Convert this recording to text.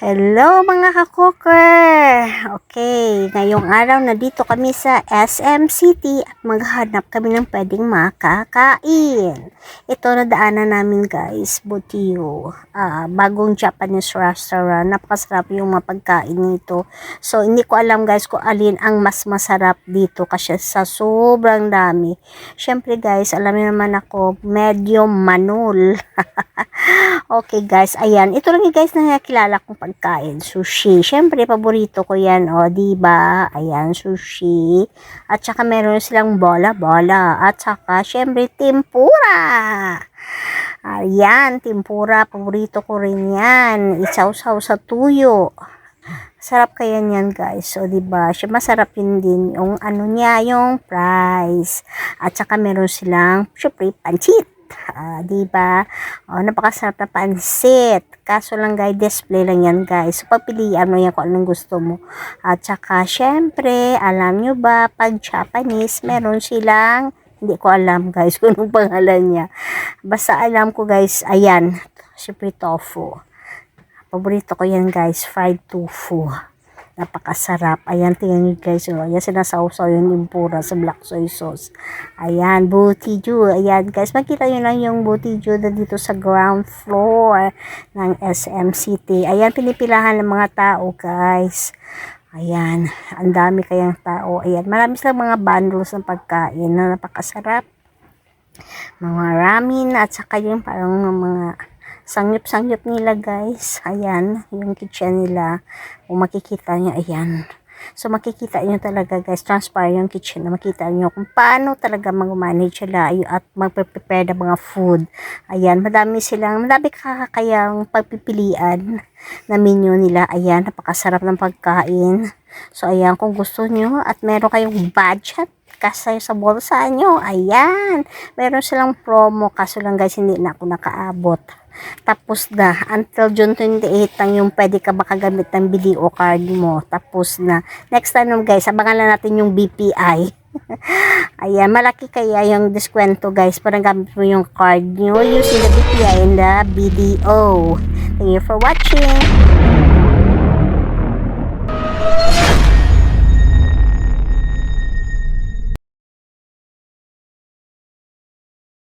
Hello mga kakoker! Okay, ngayong araw na dito kami sa SM City at maghanap kami ng pwedeng makakain. Ito na daanan namin guys, Butiyo. Ah, bagong Japanese restaurant. Napakasarap yung mga pagkain nito. So, hindi ko alam guys kung alin ang mas masarap dito kasi sa sobrang dami. Siyempre guys, alam niyo naman ako, medyo manul. okay guys, ayan. Ito lang yung guys na nakilala kong pagkain. Sushi. Siyempre, paborito ko yan. O, diba? Ayan, sushi. At saka meron silang bola-bola. At saka, siyempre, tempura. Ayan, tempura. Paborito ko rin yan. Isaw-saw sa tuyo. Sarap kaya niyan guys. So, di ba? Siya masarap yun din yung ano niya, yung fries. At saka meron silang, syempre, pancit. Ah, di ba? Oh, napakasarap na pansit. Kaso lang guys, display lang yan guys. So, papilian mo yan kung anong gusto mo. At saka, syempre, alam nyo ba, pag Japanese, meron silang, hindi ko alam guys kung anong pangalan niya. Basta alam ko guys, ayan, syempre tofu. Paborito ko yan guys, fried tofu. Napakasarap. Ayan, tingnan nyo guys. Oh. Ayan, sinasawsaw yung impura sa black soy sauce. Ayan, butiju. Ayan guys, makita nyo lang yung butiju na dito sa ground floor ng SM City. Ayan, pinipilahan ng mga tao guys. Ayan, ang dami kayang tao. Ayan, marami silang mga bundles ng pagkain na napakasarap. Mga ramen at saka yung parang mga sangyup-sangyup nila guys. Ayan, yung kitchen nila. Kung makikita nyo, ayan. So makikita nyo talaga guys, transparent yung kitchen na makita nyo kung paano talaga mag-manage sila at mag-prepare ng mga food. Ayan, madami silang, madami kakakayang pagpipilian na menu nila. Ayan, napakasarap ng pagkain. So ayan, kung gusto nyo at meron kayong budget, kasi sa bulsa nyo, ayan, meron silang promo, kaso lang guys, hindi na ako nakaabot. Tapos na, until June 28 lang yung pwede ka makagamit ng video card mo. Tapos na. Next naman guys, abangan lang natin yung BPI. Ayan, malaki kaya yung diskwento guys. Parang gamit mo yung card nyo using the BPI and the BDO. Thank you for watching.